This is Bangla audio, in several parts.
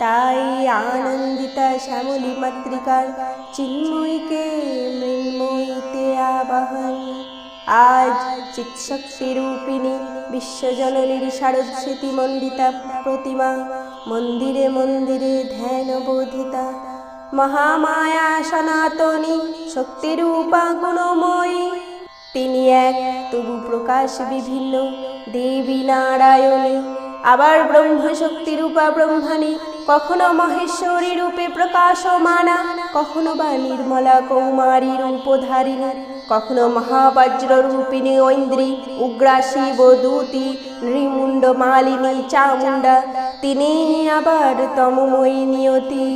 তাই আনন্দিতা শ্যামলী মাতৃকার চিন্ময়ীকে মৃন্ময়ীতে আবাহন। আজ চিৎশক্তি রূপিণী বিশ্বজননীর শারদ স্মৃতি মণ্ডিতা প্রতিমা, মন্দিরে মন্দিরে ধ্যান বোধিতা। মহামায়া সনাতনী শক্তিরূপা গুণময়ী, তিনি এক তবু প্রকাশ বিভিন্ন দেবী নারায়ণী। আবার ব্রহ্মশক্তি রূপা ব্রহ্মাণী, কখনো মহেশ্বরী রূপে প্রকাশমানা, কখনো বা নির্মলা কৌমারী রূপধারিণী, কখনো মহাবজ্র রূপিণী ঐন্দ্রী, উগ্রা শিব দূতি, নৃমুণ্ড মালিনী চামুণ্ডা তিনি আবার তমময়ী নিয়তি।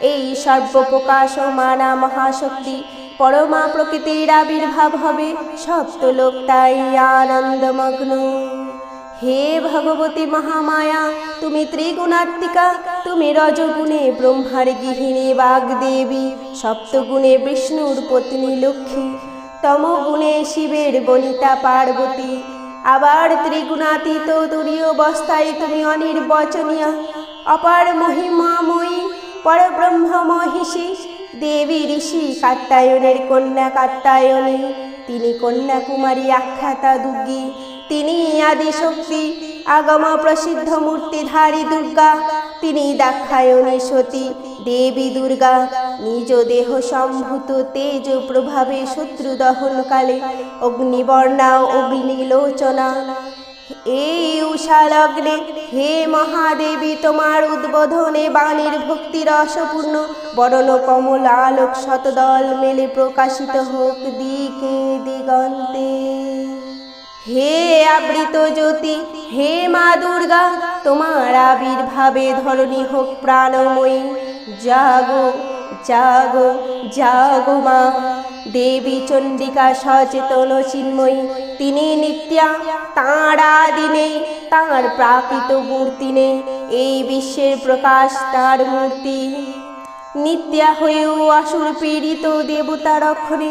এই সর্বপ্রকাশ মানা মহাশক্তি পরমা প্রকৃতির আবির্ভাব হবে, সপ্তলোক তাই আনন্দমগ্ন। হে ভগবতী মহামায়া, তুমি ত্রিগুণাত্মিকা, তুমি রজগুণে ব্রহ্মার গৃহিণী বাগদেবী, সপ্তগুণে বিষ্ণুর পত্নী লক্ষ্মী, তমগুণে শিবের বনিতা পার্বতী। আবার ত্রিগুণাতীত তুরীয় অবস্থায় তুমি অনির্বচনীয়, অপার মহিমাময়ী, পরব্রহ্ম মহিষী, দেবী ঋষি কাত্তায়নের কন্যা কাত্তায়নী তিনি কন্যাকুমারী আখ্যাতা দুর্গী। তিনি আদি শক্তি, আগম প্রসিদ্ধ মূর্তিধারী দুর্গা। তিনি দাক্ষায়ণী সতী, দেবী দুর্গা। নিজ দেহ সম্ভূত তেজ প্রভাবে শত্রু দহনকালে অগ্নিবর্ণা অগ্নিলোচনা। এই উষা লগ্নে হে মহাদেবী, তোমার উদ্বোধনে বাণীর ভক্তি রসপূর্ণ, বরণ কমল আলোক শতদল মেলে প্রকাশিত হোক দিকে দিগন্তে। হে আবৃত জ্যোতি, হে মা দুর্গা, তোমার আবির্ভাবে ধরণী হোক প্রাণময়ী। জাগো জাগো জাগো মা। দেবী চণ্ডিকা সচেতন চিন্ময়ী, তিনি নিত্যা, তাঁরা দিনে তাঁর প্রাকৃত মূর্তি নেই এই বিশ্বের প্রকাশ তার মূর্তি। নিত্যা হয়েও আসুর পীড়িত দেবতা রক্ষণে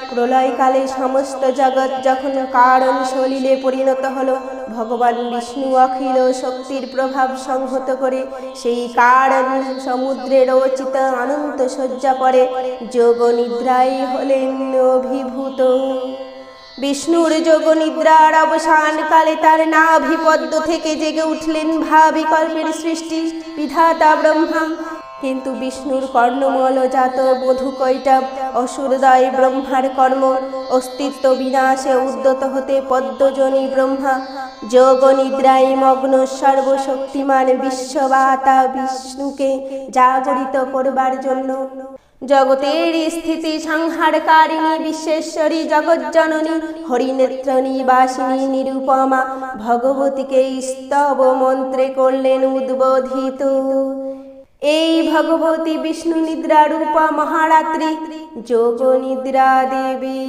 প্রলয়কালে সমস্ত জগৎ যখন কারণ সলিলে পরিণত হল, ভগবান বিষ্ণু অখিল শক্তির প্রভাব সংহত করে সেই কারণ সমুদ্রের রচিত অনন্ত শয্যা পরে যোগ নিদ্রায় হলেন অভিভূত। বিষ্ণুর যোগ নিদ্রার অবসানকালে তার নাভিপদ্ম থেকে জেগে উঠলেন ভাবিকল্পের সৃষ্টি, বিধাতা ব্রহ্মা। কিন্তু বিষ্ণুর কর্ণমল জাত বধূকৈটা অসুরদয় ব্রহ্মার কর্ম, অস্তিত্ব বিনাশে উদ্যত হতে পদ্মজনী ব্রহ্মা, যোগ নিদ্রায় মগ্ন সর্বশক্তিমান বিশ্ববাতা বিষ্ণুকে জাগরিত করবার জন্য। জগতের স্থিতি সংহারকারিণী বিশ্বেশ্বরী জগজ্জননী হরিনেত্র নিবাসিনী নিরুপমা ভগবতীকে স্তব মন্ত্রে করলেন উদ্বোধিত। এই ভগবতী বিষ্ণু নিদ্রা রূপা মহারাত্রি যোগ নিদ্রা দেবী।